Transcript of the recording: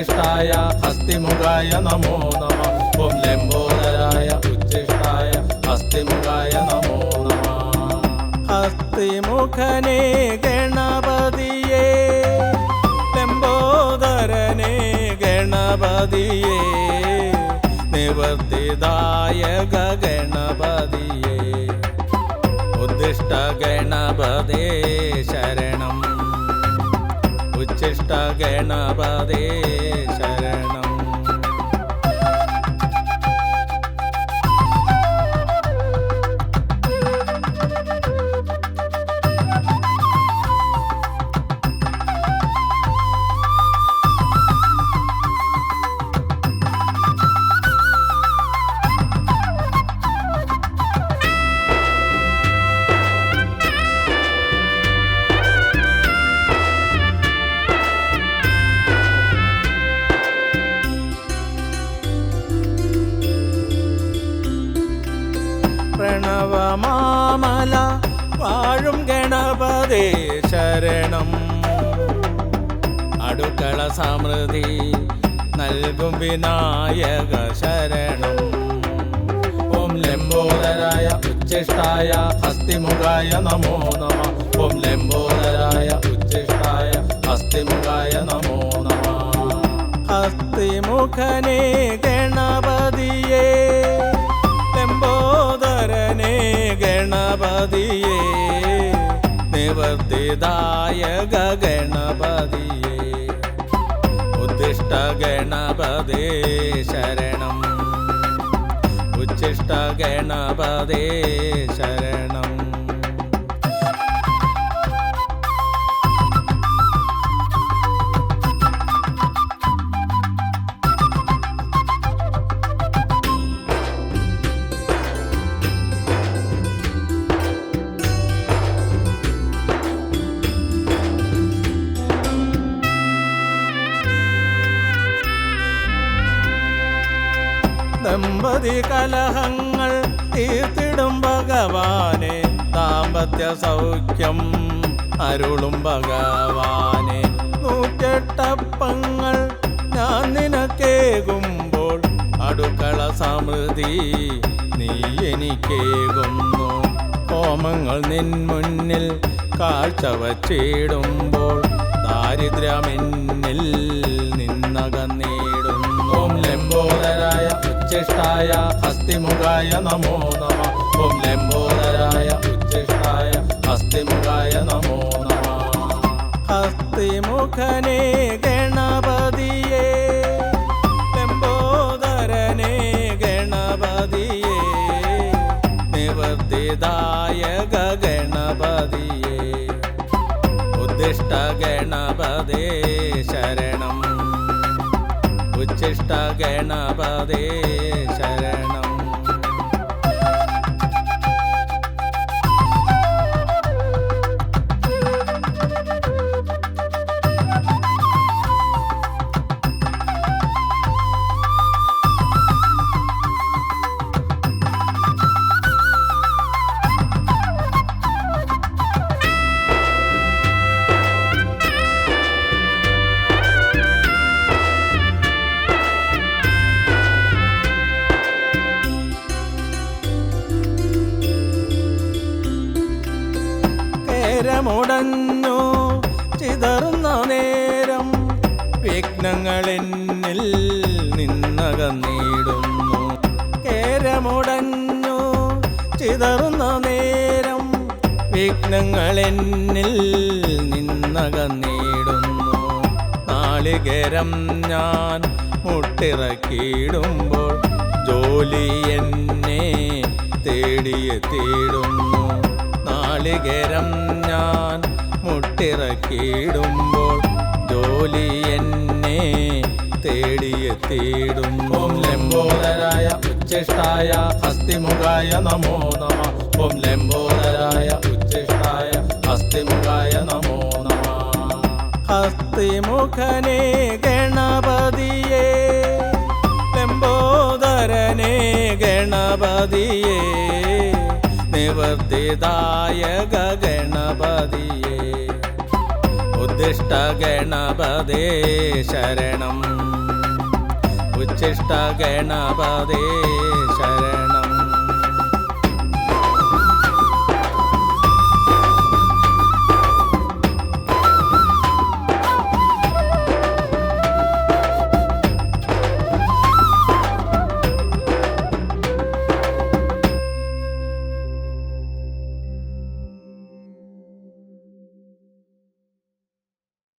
ഉച്ഛിഷ്ടായ ഹസ്തിമുഖായ നമോ നമ. ഓം ലംബോദരായ ഉച്ഛിഷ്ടായ ഹസ്തിമുഖായ നമോ നമ. ഹസ്തിമുഖനെ ഗണപതിയേ ലംബോദരനെ ഗണപതിയേ നിവർത്തിദായക ഗണപതിയേ. ഉദ്ദിഷ്ട ഗണപതേ ശരണം. ഉച്ഛിഷ്ട ഗണപതേ ശരണം. വാഴും ഗണപതേ ശരണം. അടുക്കള സമൃദ്ധി നൽകും വിനായക ശരണം. ഓം ലംബോദരായ ഉച്ചിഷ്ടായ ഹസ്തിമുഖായ നമോ നമ. ഓം ലംബോദരായ ഉച്ചിഷ്ടായ ഹസ്തിമുഖായ നമോ നമ. ഹസ്തിമുഖനെ ഗണപതിയേ നിവർത്തിദായ ഗണപതിയേ. ഉദ്ദിഷ്ട ഗണപതേ ശരണം. ഉച്ഛിഷ്ട ഗണപതേ ശരണം. ദമ്പതി കലഹങ്ങൾ തീർത്തിടും ഭഗവാനെ. ദാമ്പത്യ സൗഖ്യം അരുളും ഭഗവാനെ. നൂറ്റെട്ടപ്പങ്ങൾ ഞാൻ നിനക്കേകുമ്പോൾ അടുക്കള സമൃദ്ധി നീ എനിക്കേകുന്നു. ഹോമങ്ങൾ നിൻ മുന്നിൽ കാഴ്ച വച്ചിടുമ്പോൾ ദാരിദ്ര്യമെന്നിൽ നിന്നകന്നിടുന്നു. ഉച്ഛിഷ്ടായ അസ്ഥിമുഖായ നമോ നമ. ഓം ലംബോദരായ ഉച്ഛിഷ്ടായ അസ്ഥിമുഖായ നമോ നമ. അസ്ഥിമുഖനേ ഗണപതിയേ. ലംബോദരനെ ഗണപതിയേ. നിവർത്തിദായക ഗണപതിയേ. ഉദ്ദിഷ്ട ഗണപതേ ശരണം. ഉച്ഛിഷ്ട ഗണപതേ ശരണം കേരമുടഞ്ഞു ചിതറുന്ന നേരം വിഘ്നങ്ങളെന്നിൽ നിന്നകന്നിടുന്നു. കേരമുടഞ്ഞു ചിതറുന്ന നേരം വിഘ്നങ്ങളെന്നിൽ നിന്നകന്നിടുന്നു. നാളികേരം ഞാൻ മുട്ടിറക്കിയിടുമ്പോൾ ജോലി എന്നെ തേടിയെത്തിയിടുന്നു. നാളികേരം ഞാൻ മുട്ടിറക്കിയിടുമ്പോൾ ജോലി എന്നെ തേടിയെത്തിയിടുന്നു. ഓം ലംബോദരായ ഉച്ചിഷ്ടായ അസ്ഥിമുഖായ നമോ നമ. ഓം ലംബോദരായ ഉച്ചിഷ്ടായ അസ്ഥിമുഖായ നമോ നമ. അസ്ഥിമുഖനെ ഗണപതിയേ ലംബോദരനെ ഗണപതിയേ. നിവർത്തിദായക ഗണപതിയേ ഉദ്ദിഷ്ട ഗണപതേ ശരണം ഉച്ഛിഷ്ട ഗണപതേ ശരണം